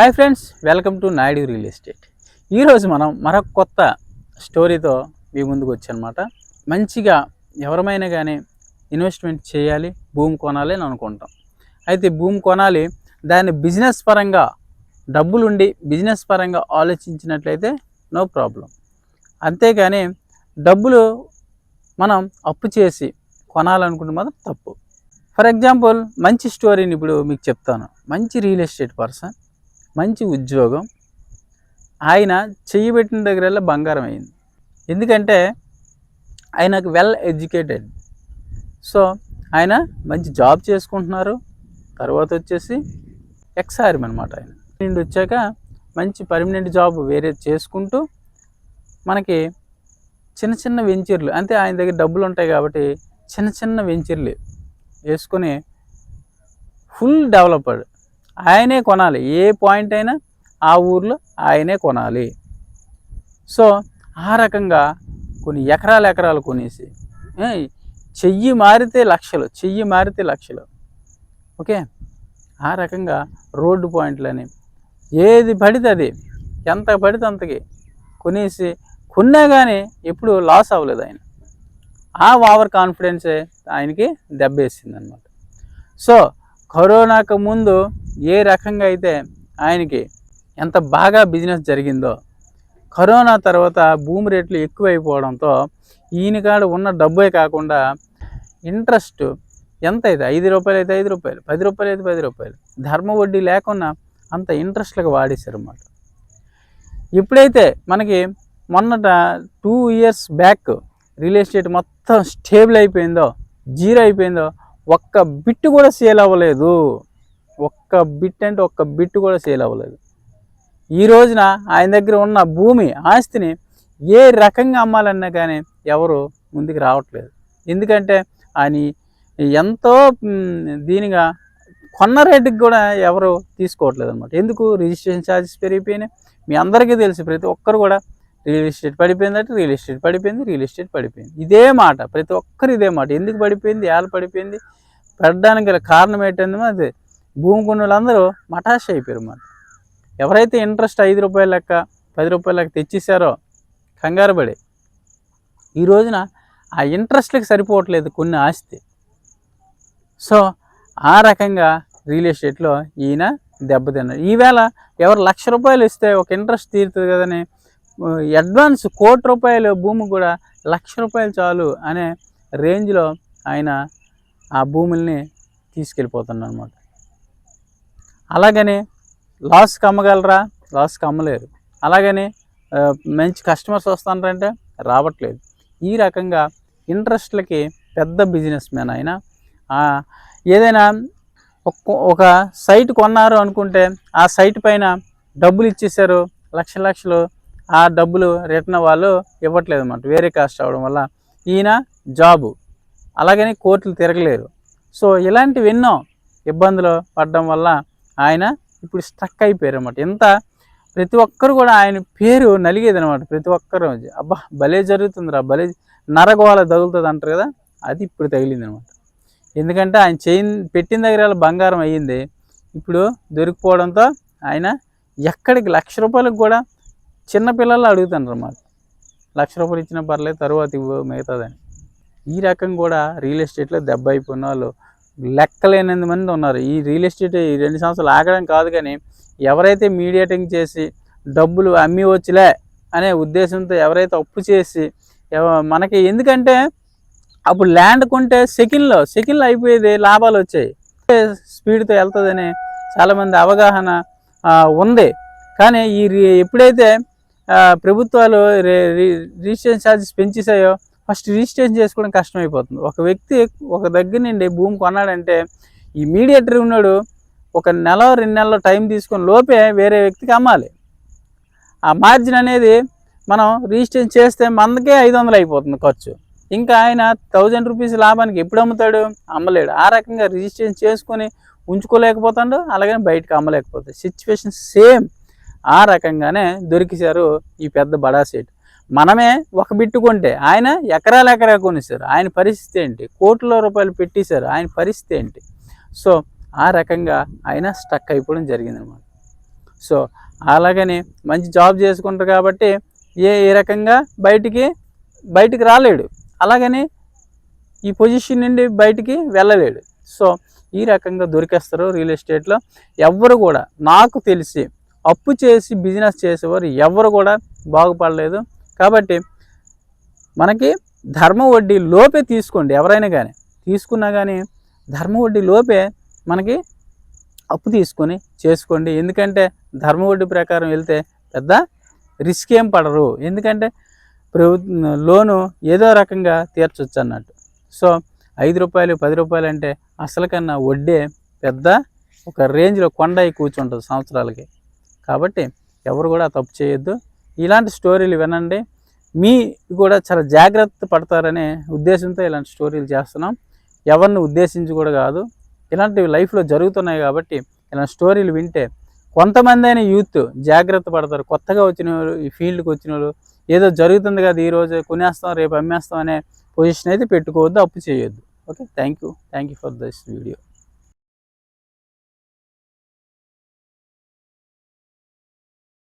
Hi friends welcome to Naidu real estate ఈరోజు మనం మరొక కొత్త స్టోరీతో మీ ముందుకు వచ్చానమాట. మంచిగా ఎవరమైనా కానీ ఇన్వెస్ట్మెంట్ చేయాలి భూమి కొనాలి అని అనుకుంటాం. అయితే భూమి కొనాలి దాన్ని బిజినెస్ పరంగా డబ్బులుండి బిజినెస్ పరంగా ఆలోచించినట్లయితే నో ప్రాబ్లం అంతేగాని డబ్బులు మనం అప్పు చేసి కొనాలనుకుంటే మాత్రం తప్పు. ఫర్ ఎగ్జాంపుల్ మంచి స్టోరీని ఇప్పుడు మీకు చెప్తాను. మంచి రియల్ ఎస్టేట్ పర్సన్ మంచి ఉద్యోగం. ఆయన చెయ్యి పెట్టిన దగ్గరల్లా బంగారం అయింది. ఎందుకంటే ఆయనకు వెల్ ఎడ్యుకేటెడ్. సో ఆయన మంచి జాబ్ చేసుకుంటున్నారు. తర్వాత వచ్చేసి ఎక్సారిమ్ అనమాట ఆయన. నుండి వచ్చాక మంచి పర్మనెంట్ జాబ్ వేరే చేసుకుంటూ మనకి చిన్న చిన్న వెంచర్లు అంటే ఆయన దగ్గర డబ్బులు ఉంటాయి కాబట్టి చిన్న చిన్న వెంచర్లు వేసుకొని ఫుల్ డెవలప్డ్ ఆయనే కొనాలి. ఏ పాయింట్ అయినా ఆ ఊర్లో ఆయనే కొనాలి. సో ఆ రకంగా కొన్ని ఎకరాలు ఎకరాలు కొనేసి ఏ, చెయ్యి మారితే లక్షలు చెయ్యి మారితే లక్షలు. ఓకే? ఆ రకంగా రోడ్డు పాయింట్లని ఏది పడితే అది ఎంత పడితే అంతకి కొనేసి కొన్నా కానీ ఎప్పుడు లాస్ అవ్వలేదు ఆయన. ఆ ఓవర్ కాన్ఫిడెన్సే ఆయనకి దెబ్బేసింది అనమాట సో కరోనాకు ముందు ఏ రకంగా అయితే ఆయనకి ఎంత బాగా బిజినెస్ జరిగిందో కరోనా తర్వాత భూమి రేట్లు ఎక్కువైపోవడంతో ఈయన కాడ ఉన్న డబ్బే కాకుండా ఇంట్రెస్ట్ ఎంత అయితే ఐదు రూపాయలు అయితే ఐదు రూపాయలు పది రూపాయలు అయితే పది రూపాయలు ధర్మ వడ్డీ లేకుండా అంత ఇంట్రెస్ట్లకు వాడేశారు అన్నమాట ఎప్పుడైతే మనకి మొన్నట two years back real estate మొత్తం స్టేబుల్ అయిపోయిందో జీరో అయిపోయిందో ఒక్క బిట్ కూడా సేల్ అవ్వలేదు. ఒక్క బిట్ అంటే ఒక్క బిట్ కూడా సేల్ అవ్వలేదు. ఈ రోజున ఆయన దగ్గర ఉన్న భూమి ఆస్తిని ఏ రకంగా అమ్మాలన్నా కానీ ఎవరు ముందుకు రావట్లేదు. ఎందుకంటే ఆయన ఎంతో దీనిగా కొన్న రేటుకి కూడా ఎవరు తీసుకోవట్లేదు అనమాట ఎందుకు? రిజిస్ట్రేషన్ ఛార్జెస్ పెరిగిపోయినాయి. మీ అందరికీ తెలుసు ప్రతి ఒక్కరు కూడా రియల్ ఎస్టేట్ పడిపోయిందంటే రియల్ ఎస్టేట్ పడిపోయింది రియల్ ఎస్టేట్ పడిపోయింది. ఇదే మాట ప్రతి ఒక్కరు ఇదే మాట. ఎందుకు పడిపోయింది? ఎలా పడిపోయింది? పెట్టడానికి గల కారణం ఏంటంటే అది భూమి కొన్న వాళ్ళందరూ అయిపోయారు మాట ఎవరైతే ఇంట్రెస్ట్ ఐదు రూపాయల లెక్క పది రూపాయల లెక్క తెచ్చేసారో కంగారు పడి. ఈ రోజున ఆ ఇంట్రెస్ట్లకు సరిపోవట్లేదు కొన్ని ఆస్తి. సో ఆ రకంగా రియల్ ఎస్టేట్లో ఈయన దెబ్బతిన్నారు. ఈవేళ ఎవరు లక్ష రూపాయలు ఇస్తే ఒక ఇంట్రెస్ట్ తీరుతుంది కదని అడ్వాన్స్ కోటి రూపాయలు భూమి కూడా లక్ష రూపాయలు చాలు అనే రేంజ్లో ఆయన ఆ భూముల్ని తీసుకెళ్ళిపోతున్నాడు అనమాట అలాగని లాస్కి అమ్మగలరా? లాస్కి అమ్మలేరు. అలాగని మంచి కస్టమర్స్ వస్తానంటే రావట్లేదు. ఈ రకంగా ఇంట్రెస్ట్లకి పెద్ద బిజినెస్ మ్యాన్ ఆయన ఏదైనా ఒక సైట్ కొన్నారు అనుకుంటే ఆ సైట్ పైన డబ్బులు ఇచ్చేసారు లక్ష లక్షలు ఆ డబ్బులు రిటర్న్ వాళ్ళు ఇవ్వట్లేదు అన్నమాట వేరే కాస్ట్ అవడం వల్ల ఈయన జాబు. అలాగని కోర్టులు తిరగలేరు. సో ఇలాంటివి ఎన్నో ఇబ్బందులు పడడం వల్ల ఆయన ఇప్పుడు స్ట్రక్ అయిపోయారు అనమాట ఎంత ప్రతి ఒక్కరు కూడా ఆయన పేరు నలిగేది అనమాట ప్రతి ఒక్కరు అబ్బా భలే జరుగుతుందిరా భలే నరగోళ తగులుతుంది అంటారు కదా అది ఇప్పుడు తగిలింది అనమాట ఎందుకంటే ఆయన చైన్ పెట్టిన దగ్గర బంగారం అయ్యింది. ఇప్పుడు దొరికిపోవడంతో ఆయన ఎక్కడికి లక్ష రూపాయలకు కూడా చిన్న పిల్లలు అడుగుతున్నారు అన్నమాట లక్ష రూపాయలు ఇచ్చినా పర్లేదు తర్వాత ఇవ్వ మిగతాదని. ఈ రకం కూడా రియల్ ఎస్టేట్లో దెబ్బ అయిపోయిన వాళ్ళు లెక్కలేనంత మంది ఉన్నారు. ఈ రియల్ ఎస్టేట్ ఈ రెండు సంవత్సరాలు ఆగడం కాదు కానీ ఎవరైతే మీడియేటింగ్ చేసి డబ్బులు అమ్మి వచ్చులే అనే ఉద్దేశంతో ఎవరైతే అప్పు చేసి ఎవ- మనకి ఎందుకంటే అప్పుడు ల్యాండ్ కొంటే సెకండ్లో సెకండ్లో అయిపోయేది లాభాలు వచ్చాయి. స్పీడ్తో వెళ్తుందని చాలామంది అవగాహన ఉంది. కానీ ఈ రి- ఎప్పుడైతే ప్రభుత్వాలు రిజిస్ట్రేషన్ ఛార్జెస్ పెంచేసాయో ఫస్ట్ రిజిస్ట్రేషన్ చేసుకోవడం కష్టమైపోతుంది. ఒక వ్యక్తి ఒక దగ్గర నుండి భూమి కొన్నాడంటే ఈ మీడియేటర్ ఉన్నాడు ఒక నెల రెండు నెలల టైం తీసుకొని లోపే వేరే వ్యక్తికి అమ్మాలి. ఆ మార్జిన్ అనేది మనం రిజిస్ట్రేషన్ చేస్తే మనకే ఐదు వందలు అయిపోతుంది ఖర్చు. ఇంకా ఆయన థౌజండ్ రూపీస్ లాభానికి ఎప్పుడు అమ్ముతాడు? అమ్మలేడు. ఆ రకంగా రిజిస్ట్రేషన్ చేసుకొని ఉంచుకోలేకపోతాడు అలాగే బయటకు అమ్మలేకపోతాడు. సిచ్యువేషన్ సేమ్ ఆ రకంగానే దొరికిశారు ఈ పెద్ద బడా సెట్. మనమే ఒక బిట్టు కొంటే ఆయన ఎకరాల ఎకరా కొనేసారు ఆయన పరిస్థితి ఏంటి? కోట్ల రూపాయలు పెట్టేశారు. ఆయన పరిస్థితి ఏంటి? సో ఆ రకంగా ఆయన స్టక్ అయిపోవడం జరిగిందనమాట. సో అలాగని మంచి జాబ్ చేసుకుంటారు కాబట్టి ఏ ఏ రకంగా బయటికి బయటికి రాలేడు. అలాగని ఈ పొజిషన్ నుండి బయటికి వెళ్ళలేడు. సో ఈ రకంగా దొరికేస్తారు రియల్ ఎస్టేట్లో ఎవ్వరు కూడా నాకు తెలిసి అప్పు చేసి బిజినెస్ చేసేవారు ఎవరు కూడా బాగుపడలేదు. కాబట్టి మనకి ధర్మ వడ్డీ లోపే తీసుకోండి ఎవరైనా కానీ తీసుకున్నా కానీ ధర్మ వడ్డీ లోపే మనకి అప్పు తీసుకొని చేసుకోండి. ఎందుకంటే ధర్మ వడ్డీ ప్రకారం వెళ్తే పెద్ద రిస్క్ ఏం పడరు. ఎందుకంటే ప్రభు లోను ఏదో రకంగా తీర్చొచ్చు అన్నట్టు సో ఐదు రూపాయలు పది రూపాయలు అంటే అసలు కన్నా వడ్డే పెద్ద ఒక రేంజ్లో కొండ అయి కూర్చుంటుంది సంవత్సరాలకి. కాబట్టి ఎవరు కూడా తప్పు చేయొద్దు. ఇలాంటి స్టోరీలు వినండి. మీ కూడా చాలా జాగ్రత్త పడతారనే ఉద్దేశంతో ఇలాంటి స్టోరీలు చేస్తున్నాం. ఎవరిని ఉద్దేశించి కూడా కాదు. ఇలాంటివి లైఫ్లో జరుగుతున్నాయి కాబట్టి ఇలాంటి స్టోరీలు వింటే కొంతమంది అయిన యూత్ జాగ్రత్త పడతారు. కొత్తగా వచ్చిన వాళ్ళు ఈ ఫీల్డ్కి వచ్చిన వాళ్ళు ఏదో జరుగుతుంది కదా ఈరోజు కొనేస్తాం రేపు అమ్మేస్తాం అనే పొజిషన్ అయితే పెట్టుకోవద్దు అప్పు చేయొద్దు. Okay? Thank you thank you for this video.